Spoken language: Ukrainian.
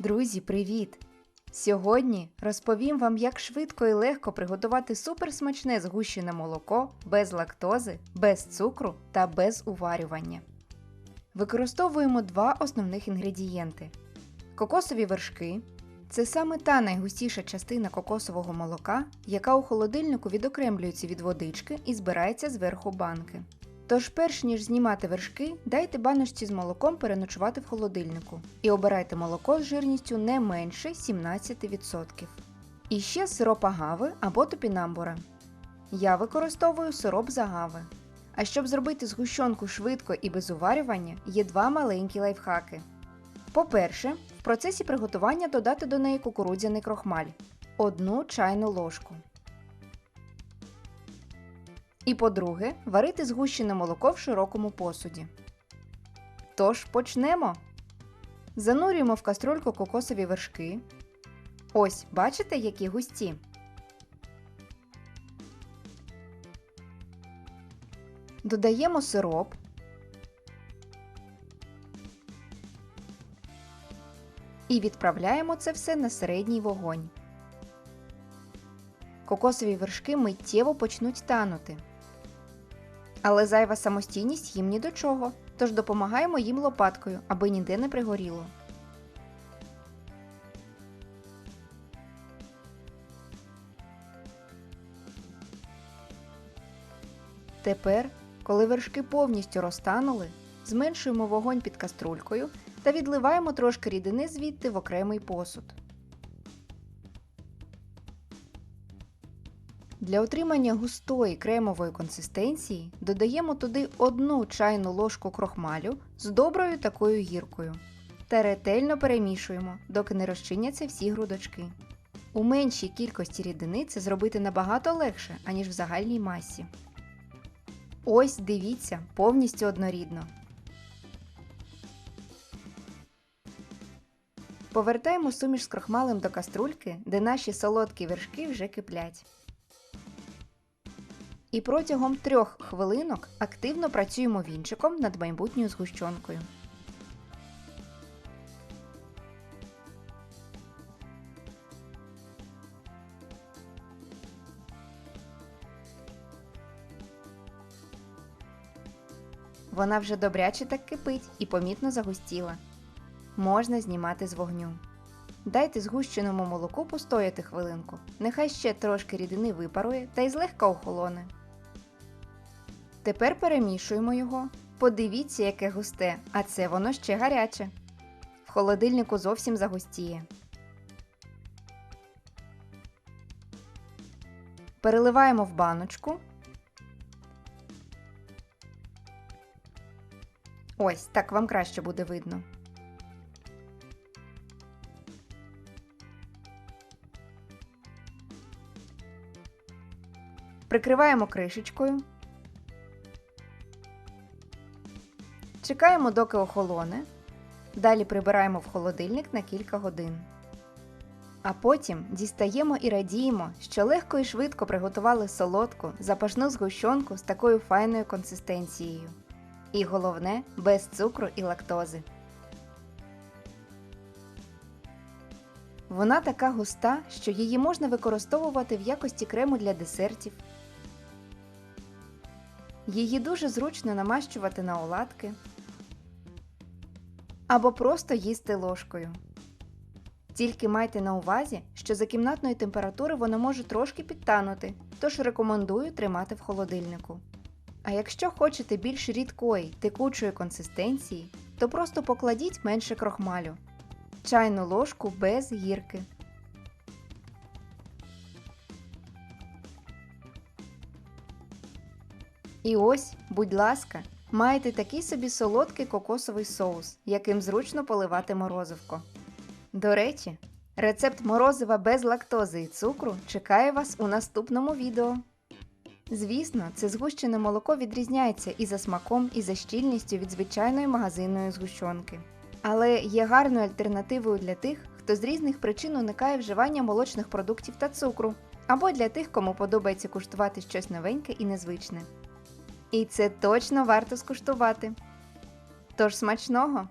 Друзі, привіт! Сьогодні розповім вам, як швидко і легко приготувати суперсмачне згущене молоко без лактози, без цукру та без уварювання. Використовуємо два основних інгредієнти: кокосові вершки. Це саме та найгустіша частина кокосового молока, яка у холодильнику відокремлюється від водички і збирається зверху банки. Тож, перш ніж знімати вершки, дайте баночці з молоком переночувати в холодильнику і обирайте молоко з жирністю не менше 17%. І ще сироп агави або топінамбура. Я використовую сироп з агави. А щоб зробити згущенку швидко і без уварювання, є два маленькі лайфхаки. По-перше, в процесі приготування додати до неї кукурудзяний крохмаль одну чайну ложку. І по-друге, варити згущене молоко в широкому посуді. Тож почнемо. Занурюємо в каструльку кокосові вершки. Ось, бачите, які густі. Додаємо сироп. І відправляємо це все на середній вогонь. Кокосові вершки миттєво почнуть танути. Але зайва самостійність їм ні до чого, тож допомагаємо їм лопаткою, аби ніде не пригоріло. Тепер, коли вершки повністю розтанули, зменшуємо вогонь під каструлькою та відливаємо трошки рідини звідти в окремий посуд. Для отримання густої кремової консистенції додаємо туди одну чайну ложку крохмалю з доброю такою гіркою та ретельно перемішуємо, доки не розчиняться всі грудочки. У меншій кількості рідини це зробити набагато легше, аніж в загальній масі. Ось дивіться, повністю однорідно. Повертаємо суміш з крохмалем до каструльки, де наші солодкі вершки вже киплять. І протягом трьох хвилинок активно працюємо вінчиком над майбутньою згущенкою. Вона вже добряче так кипить і помітно загустіла. Можна знімати з вогню. Дайте згущеному молоку постояти хвилинку. Нехай ще трошки рідини випарує та й злегка охолоне. Тепер перемішуємо його. Подивіться, яке густе, а це воно ще гаряче. В холодильнику зовсім загустіє. Переливаємо в баночку. Ось так вам краще буде видно. Прикриваємо кришечкою. Чекаємо, доки охолоне. Далі прибираємо в холодильник на кілька годин. А потім дістаємо і радіємо, що легко і швидко приготували солодку, запашну згущенку з такою файною консистенцією. І головне, без цукру і лактози. Вона така густа, що її можна використовувати в якості крему для десертів. Її дуже зручно намащувати на оладки або просто їсти ложкою. Тільки майте на увазі, що за кімнатної температури воно може трошки підтанути, тож рекомендую тримати в холодильнику. А якщо хочете більш рідкої, текучої консистенції, то просто покладіть менше крохмалю. Чайну ложку без гірки. І ось, будь ласка, маєте такий собі солодкий кокосовий соус, яким зручно поливати морозивко. До речі, рецепт морозива без лактози і цукру чекає вас у наступному відео. Звісно, це згущене молоко відрізняється і за смаком, і за щільністю від звичайної магазинної згущенки. Але є гарною альтернативою для тих, хто з різних причин уникає вживання молочних продуктів та цукру, або для тих, кому подобається куштувати щось новеньке і незвичне. І це точно варто скуштувати. Тож смачного!